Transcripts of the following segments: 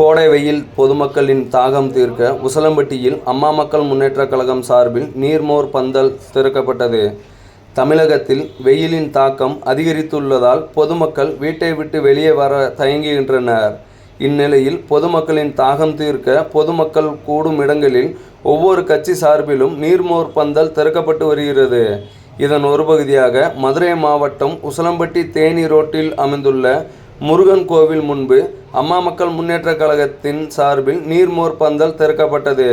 கோடை வெயில் பொதுமக்களின் தாகம் தீர்க்க உசலம்பட்டியில் அம்மா மக்கள் முன்னேற்றக் கழகம் சார்பில் நீர்மோர் பந்தல் திறக்கப்பட்டது. தமிழகத்தில் வெயிலின் தாக்கம் அதிகரித்துள்ளதால் பொதுமக்கள் வீட்டை விட்டு வெளியே வர தயங்குகின்றனர். இந்நிலையில் பொதுமக்களின் தாகம் தீர்க்க பொதுமக்கள் கூடும் இடங்களில் ஒவ்வொரு கட்சி சார்பிலும் நீர்மோர் பந்தல் திறக்கப்பட்டு வருகிறது. இதன் ஒரு பகுதியாக மதுரை மாவட்டம் உசலம்பட்டி தேனி ரோட்டில் அமைந்துள்ள முருகன் கோவில் முன்பு அம்மா மக்கள் முன்னேற்ற கழகத்தின் சார்பில் நீர்மோர் பந்தல் திறக்கப்பட்டது.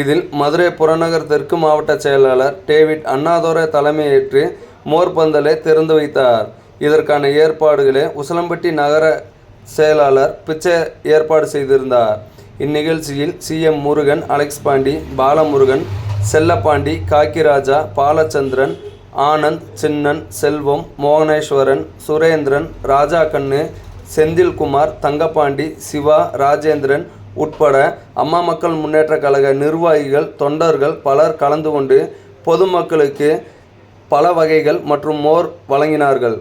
இதில் மதுரை புறநகர் தெற்கு மாவட்ட செயலாளர் டேவிட் அண்ணாதோர தலைமையேற்று மோர்பந்தலை திறந்து வைத்தார். இதற்கான ஏற்பாடுகளை உசலம்பட்டி நகர செயலாளர் பிச்சை ஏற்பாடு செய்திருந்தார். இந்நிகழ்ச்சியில் சிஎம் முருகன் அலெக்ஸ் பாண்டி பாலமுருகன் செல்லப்பாண்டி காக்கிராஜா பாலச்சந்திரன் ஆனந்த் சின்னன் செல்வம் மோகனேஸ்வரன் சுரேந்திரன் ராஜா கண்ணு செந்தில்குமார் தங்கப்பாண்டி சிவா ராஜேந்திரன் உட்பட அம்மா மக்கள் முன்னேற்ற கழக நிர்வாகிகள் தொண்டர்கள் பலர் கலந்து கொண்டு பொதுமக்களுக்கு பல வகைகள் மற்றும் மோர் வழங்கினார்கள்.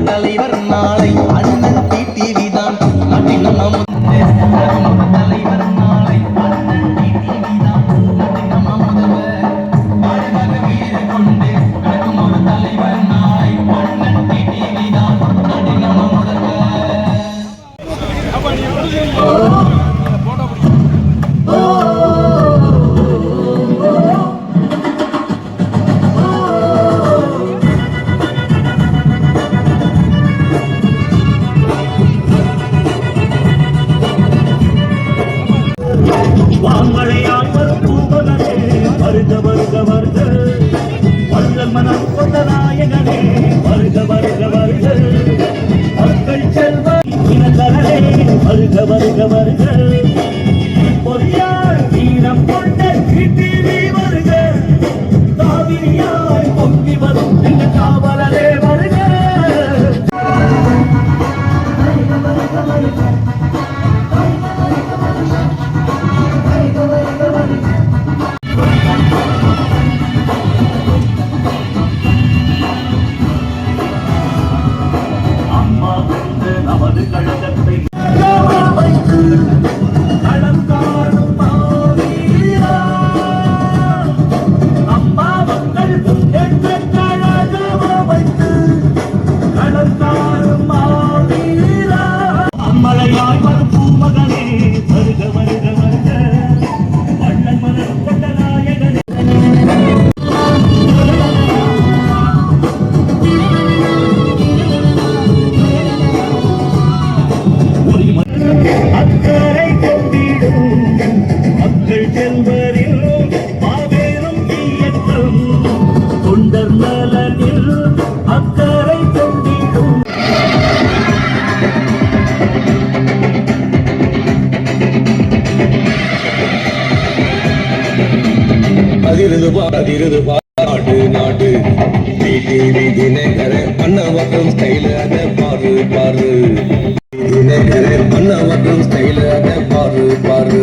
தலைவர் நாளை அண்ணன் அதிருது பாதிருது நாட்டு நாடு. டிவி தினகர அண்ணவக்கம் ஸ்டைல அத பாரு பாரு தினகர அண்ணவக்கம் ஸ்டைல அத பாரு பாரு